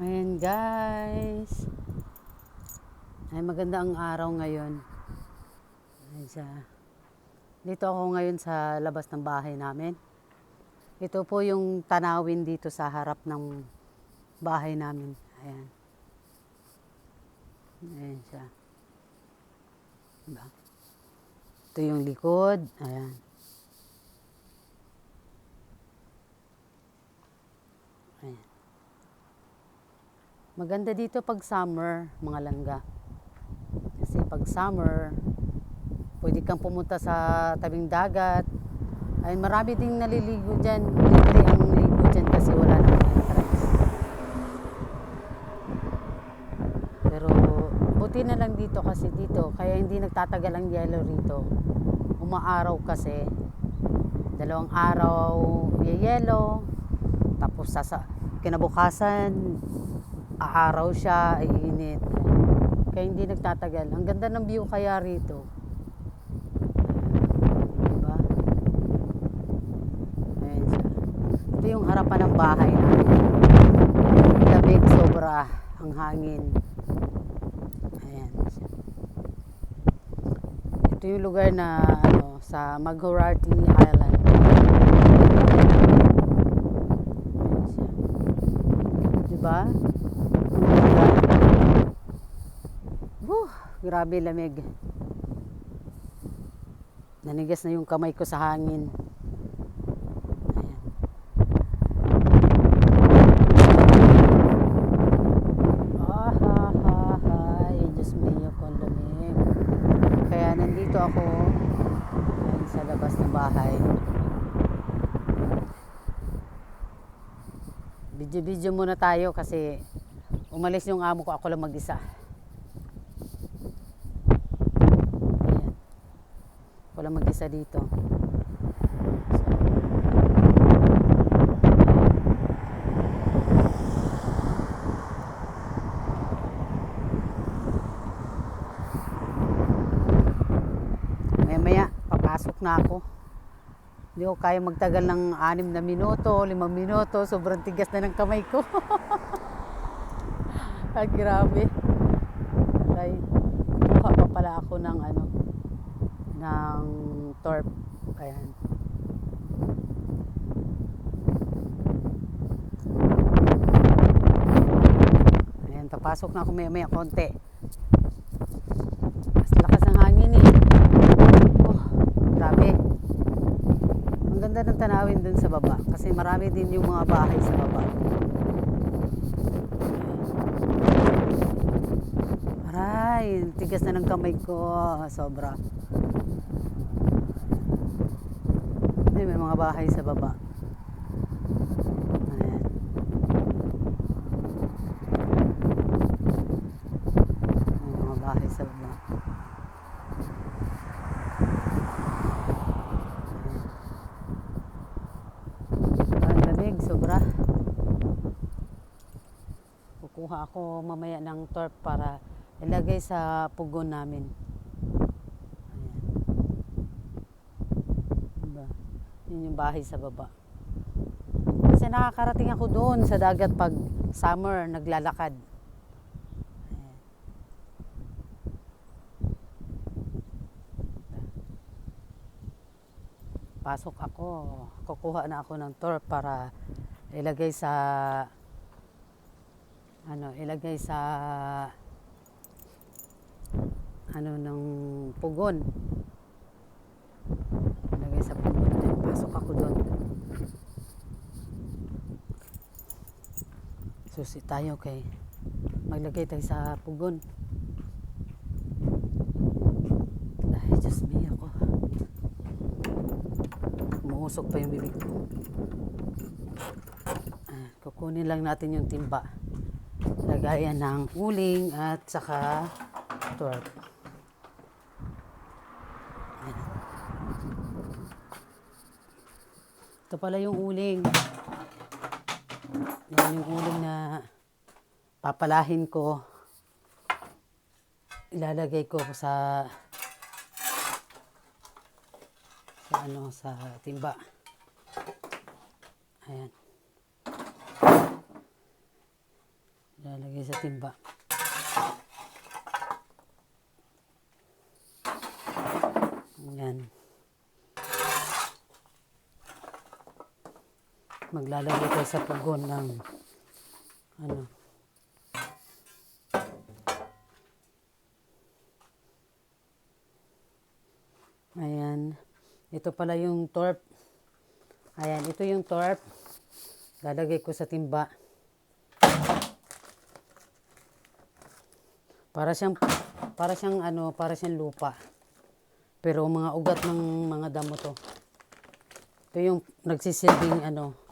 Ayan guys. Ay maganda ang araw ngayon. Ayan siya. Dito ako ngayon sa labas ng bahay namin. Ito po yung tanawin dito sa harap ng bahay namin. Ayan. Ayan siya. Diba? Ito yung likod. Ayan. Ayan. Maganda dito pag summer, mga langga. Kasi pag summer, pwede kang pumunta sa tabing dagat. Ay marami ding naliligo dyan. Libre ang ligo dyan kasi wala namang entrance. Pero buti na lang dito kasi dito, kaya hindi nagtatagal ang yellow rito. Umaaraw kasi, dalawang araw yellow, tapos sasa, kinabukasan, aaraw siya, iinit. Kaya hindi nagtatagal. Ang ganda ng view kaya rito. Diba? Ayan siya. Ito yung harapan ng bahay namin. Lamig sobra ang hangin. Ayan siya. Ito yung lugar na ano, sa Maghurati Island. Ayan siya. Diba? Ang ganda. Whew, grabe lamig. Nanigas na yung kamay ko sa hangin. Ayan. Ah, ha, ha, ha. Ay, Diyos lamig. Kaya nandito ako sa labas ng bahay. Video-video muna tayo kasi umalis yung amo ko, ako lang mag-isa. Ayan. Lang mag-isa dito. Maya maya, papasok na ako. Hindi ko kaya magtagal ng anim na minuto, limang minuto. Sobrang tigas na ng kamay ko. ah, grabe. Ay, kumuha pa pala ako ng ano, ng torp. Ayan. Ayan, papasok na ako maya maya konti. Mas lakas ng hangin eh. Oh, grabe. Ang ganda ng tanawin dun sa baba. Kasi marami din yung mga bahay sa baba. Aray, tigas na ng kamay ko. Sobra. Ay, may mga bahay sa baba. May mga bahay sa baba. Ang lamig, sobra. Kukuha ako mamaya ng torp para ilagay sa pugon namin. Ayan. Diba? Yun yung bahay sa baba. Kasi nakakarating ako doon sa dagat pag summer, naglalakad. Pasok ako, kukuha na ako ng tour para ilagay sa ano, ilagay sa ano ng pugon. Ilagay sa pugon. Pasok ako doon. Susi tayo kay maglagay tayo sa pugon. Ay, Diyos mio ko. Umuusok pa yung bibig ko. Ah, kukunin lang natin yung timba. Lagayan ng uling at saka twerk. Ito pala yung uling. Yan yung uling na papalahin ko. Ilalagay ko sa sa ano sa timba. Ayan. Lalagay sa timba. Yan. Maglalagay tayo sa pugon ng ano. Ayan. Ito pala yung torp. Ayan, ito yung torp. Lalagay ko sa timba. Para siyang para siyang ano, para siyang lupa. Pero mga ugat ng mga damo to. Ito yung nagsisilbing ano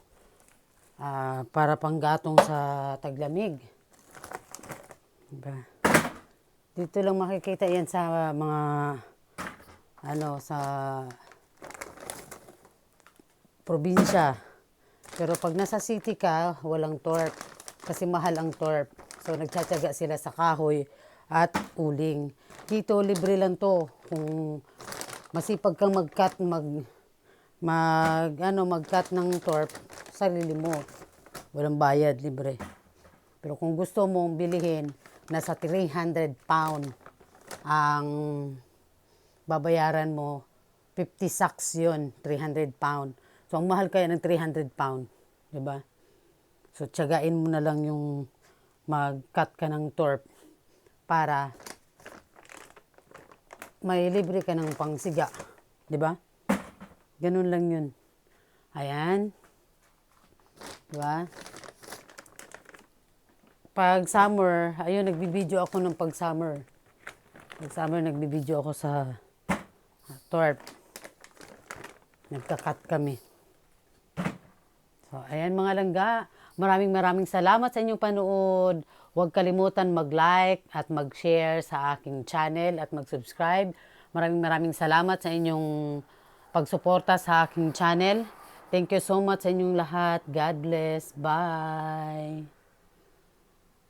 ah, para panggatong sa taglamig. Diba? Dito lang makikita yan sa mga ano sa probinsya. Pero pag nasa city ka, walang torp. Kasi mahal ang torp. So, nagtsatsaga sila sa kahoy at uling. Dito, libre lang to. Kung masipag kang mag-cut, mag, mag, ano, mag-cut ng torp, sarili mo. Walang bayad, libre. Pero kung gusto mong bilihin, nasa 300 pound ang babayaran mo, 50 sacks yun, 300 pound. So, ang mahal kaya ng 300 pound. ba? So, tiyagain mo na lang yung mag-cut ka ng torp para may libre ka ng pangsiga. ba? Ganun lang yun. Ayan. 'Di ba? Pag summer, ayun, nagbibideo ako ng pag summer. Pag summer, nagbibideo ako sa torp. Nagka-cut kami. So, ayan mga langga. Maraming maraming salamat sa inyong panood. Huwag kalimutan mag-like at mag-share sa aking channel at mag-subscribe. Maraming maraming salamat sa inyong pagsuporta sa aking channel. Thank you so much sa inyong lahat. God bless. Bye.